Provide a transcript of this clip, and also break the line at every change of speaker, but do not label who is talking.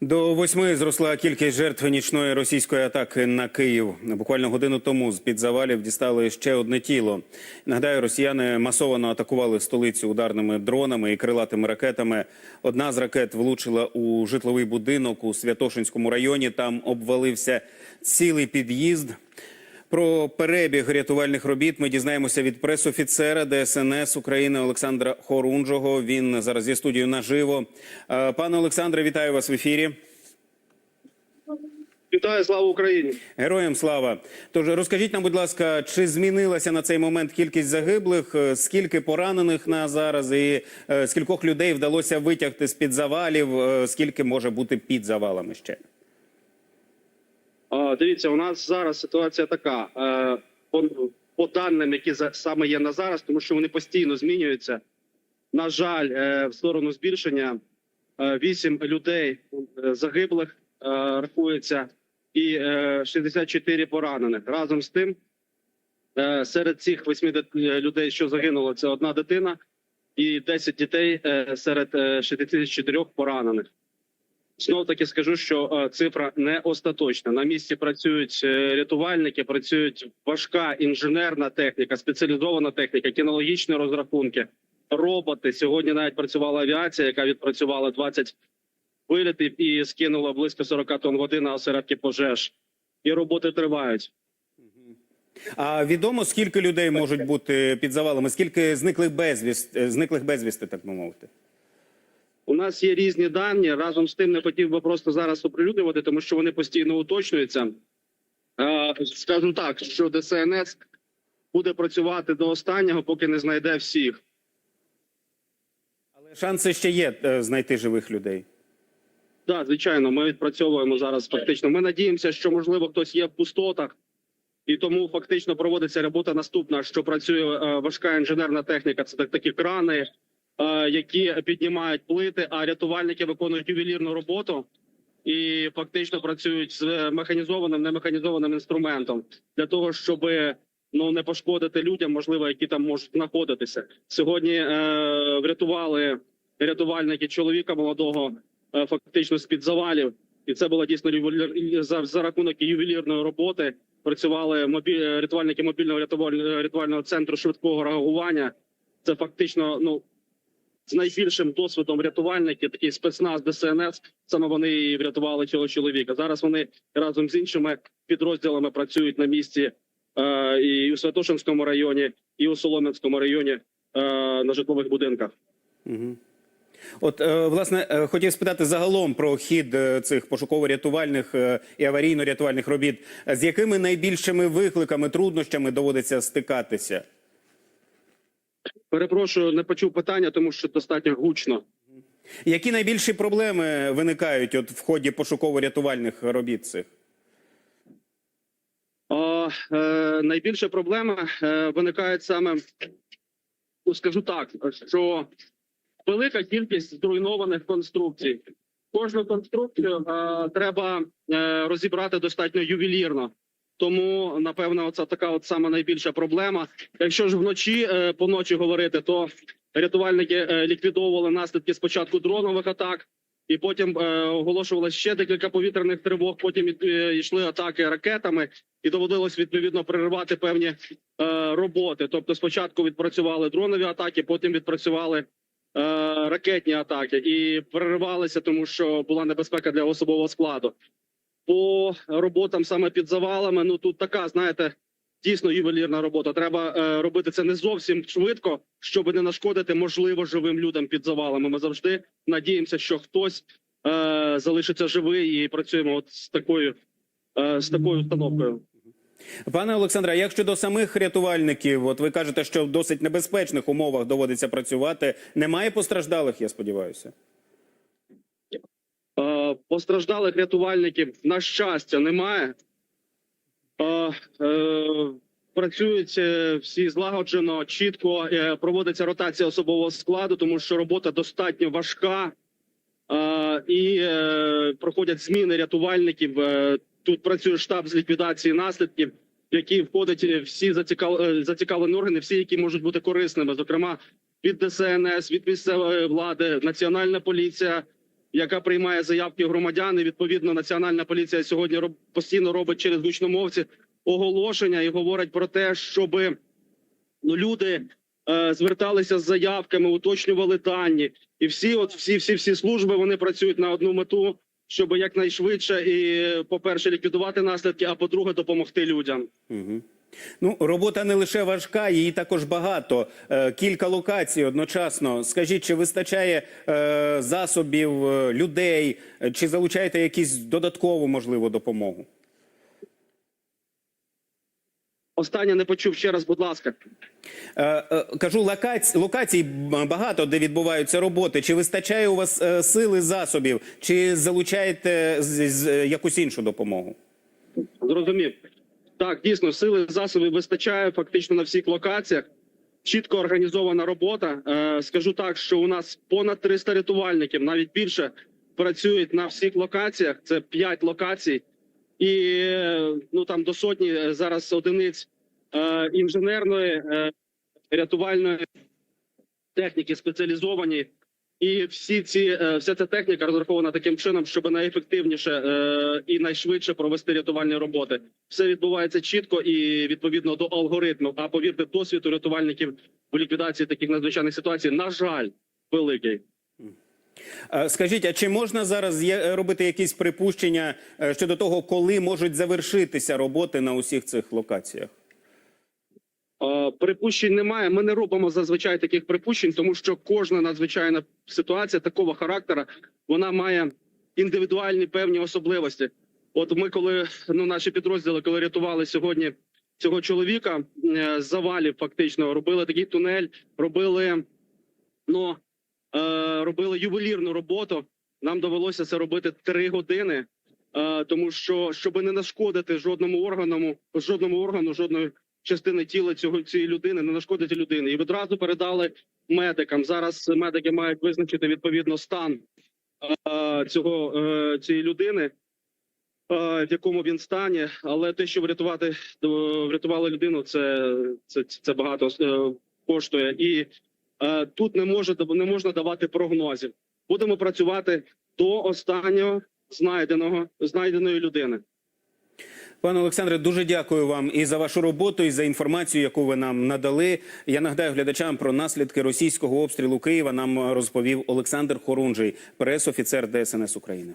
До восьми зросла кількість жертв нічної російської атаки на Київ. Буквально годину тому з під завалів дістали ще одне тіло. Нагадаю, росіяни масово атакували столицю ударними дронами і крилатими ракетами. Одна з ракет влучила у житловий будинок у Святошинському районі. Там обвалився цілий під'їзд. Про перебіг рятувальних робіт ми дізнаємося від пресофіцера ДСНС України Олександра Хорунжого. Він зараз є студією наживо. Е, Пане Олександре, вітаю вас в ефірі.
Вітаю, слава Україні!
Героям слава. Тож розкажіть нам, будь ласка, чи змінилася на цей момент кількість загиблих? Е, Скільки поранених на зараз? І е, скількох людей вдалося витягти з під завалів? Скільки може бути під завалами ще?
Дивіться, у нас зараз ситуація така. Е, по, по даним, які саме є на зараз, тому що вони постійно змінюються. На жаль, е, в сторону збільшення е, 8 людей загиблих рахується, і е, 64 поранених. Разом з тим, серед цих 8 е, людей, що загинуло, це одна дитина, і 10 дітей серед е, 64 поранених. Знов таки скажу, що е, цифра не остаточна. На місці працюють е, рятувальники, працюють важка інженерна техніка, спеціалізована техніка, кінологічні розрахунки, роботи. Сьогодні навіть працювала авіація, яка відпрацювала 20 вилітів і скинула близько 40 тонн води на осередки пожеж. І роботи тривають.
А відомо скільки людей можуть бути під завалами? Скільки зниклих безвісти, зниклих безвісти, так би мовити?
У нас є різні дані. Разом з тим не хотів би просто зараз оприлюднювати, тому що вони постійно уточнюються. Е, Скажу так, що ДСНС буде працювати до останнього, поки не знайде всіх.
Але шанси ще є е, знайти живих людей.
Так, звичайно, ми відпрацьовуємо зараз. Фактично, ми надіємося, що можливо хтось є в пустотах, і тому фактично проводиться робота наступна, що працює е, важка інженерна техніка. Це так- такі крани, які піднімають плити, а рятувальники виконують ювелірну роботу і фактично працюють з механізованим, немеханізованим інструментом для того, щоб ну не пошкодити людям, можливо, які там можуть знаходитися. Сьогодні е, врятували рятувальники чоловіка молодого, е, фактично з під завалів, і це була дійсно ювелір за, за рахунок ювелірної роботи. Працювали мобіль рятувальники мобільного рятуваль- рятувального центру швидкого реагування. Це фактично ну з найбільшим досвідом рятувальники, такий спецназ ДСНС. Саме вони і врятували цього чоловіка. Зараз вони разом з іншими підрозділами працюють на місці е, і у Святошинському районі, і у Солом'янському районі е, на житлових будинках.
Угу. От, е, власне, е, хотів спитати загалом про хід е, цих пошуково-рятувальних і аварійно-рятувальних робіт. З якими найбільшими викликами, труднощами доводиться стикатися?
Перепрошую, не почув питання, тому що достатньо гучно.
Які найбільші проблеми виникають от в ході пошуково-рятувальних робіт цих?
А, е, найбільша проблема е, виникає саме, ну, скажу так, що велика кількість зруйнованих конструкцій. Кожну конструкцію е, треба е, розібрати достатньо ювелірно. Тому, напевно, це така от сама найбільша проблема. Якщо ж вночі е, по ночі говорити, то рятувальники е, ліквідовували наслідки спочатку дронових атак, і потім е, оголошували ще декілька повітряних тривог. Потім йшли атаки ракетами, і доводилось відповідно переривати певні роботи. Тобто, спочатку відпрацювали дронові атаки, потім відпрацювали ракетні атаки і переривалися, тому що була небезпека для особового складу. По роботам саме під завалами, ну тут така, знаєте, дійсно ювелірна робота. Треба е, робити це не зовсім швидко, щоб не нашкодити можливо живим людям під завалами. Ми завжди надіємося, що хтось е, залишиться живий і працюємо от з такою е, з такою установкою.
Пане Олександре, як щодо самих рятувальників, от ви кажете, що в досить небезпечних умовах доводиться працювати. Немає постраждалих, я сподіваюся.
Е, Постраждалих рятувальників на щастя немає. Е, е, Працюють всі злагоджено, чітко проводиться ротація особового складу, тому що робота достатньо важка і проходять зміни рятувальників. Тут працює штаб з ліквідації наслідків, в який входять всі зацікавлені органи, всі, які можуть бути корисними, зокрема від ДСНС, від місцевої влади, національна поліція, яка приймає заявки громадян. І відповідно національна поліція сьогодні роб, постійно робить через гучномовці оголошення і говорить про те, щоби ну, люди е, зверталися з заявками, уточнювали дані, і всі, от всі, всі, всі служби вони працюють на одну мету, щоб якнайшвидше і, по-перше, ліквідувати наслідки, а по-друге, допомогти людям.
Угу. Ну, робота не лише важка, її також багато. Е, кілька локацій одночасно. Скажіть, чи вистачає е, засобів, е, людей, чи залучаєте якісь додаткову можливу допомогу?
Останнє не почув ще раз, будь ласка.
Е, е, кажу, локацій, локацій багато, де відбуваються роботи. Чи вистачає у вас е, сили засобів, чи залучаєте з, з, якусь іншу допомогу?
Зрозумів. Так, дійсно, сили засобів вистачає фактично на всіх локаціях. Чітко організована робота. Е, скажу так, що у нас понад 300 рятувальників, навіть більше, працюють на всіх локаціях. Це 5 локацій, і ну там до сотні зараз одиниць е, інженерної е, рятувальної техніки спеціалізовані. І всі ці е, вся ця техніка розрахована таким чином, щоб найефективніше е, і найшвидше провести рятувальні роботи. Все відбувається чітко і відповідно до алгоритму. А повірте, досвід у рятувальників в ліквідації таких надзвичайних ситуацій, на жаль, великий.
Е, Скажіть, а чи можна зараз робити якісь припущення щодо того, коли можуть завершитися роботи на усіх цих локаціях?
Е, Припущень немає. Ми не робимо зазвичай таких припущень, тому що кожна надзвичайна ситуація такого характера вона має індивідуальні певні особливості. От ми, коли ну наші підрозділи, коли рятували сьогодні цього чоловіка е, з завалів, фактично робили такий тунель, робили ну е, робили ювелірну роботу. Нам довелося це робити три години, тому що щоб не нашкодити жодному органу, жодному органу, жодної частини тіла цього цієї людини, не нашкодити людини. І відразу передали медикам. Зараз медики мають визначити відповідно стан е, цього е, цієї людини, е, в якому він стані. Але те, що врятувати врятували людину, це, це, це багато коштує. І тут не може не можна давати прогнозів. Будемо працювати до останнього знайденого знайденої людини.
Пане Олександре, дуже дякую вам і за вашу роботу, і за інформацію, яку ви нам надали. Я нагадаю глядачам про наслідки російського обстрілу Києва. Нам розповів Олександр Хорунжий, прес-офіцер ДСНС України.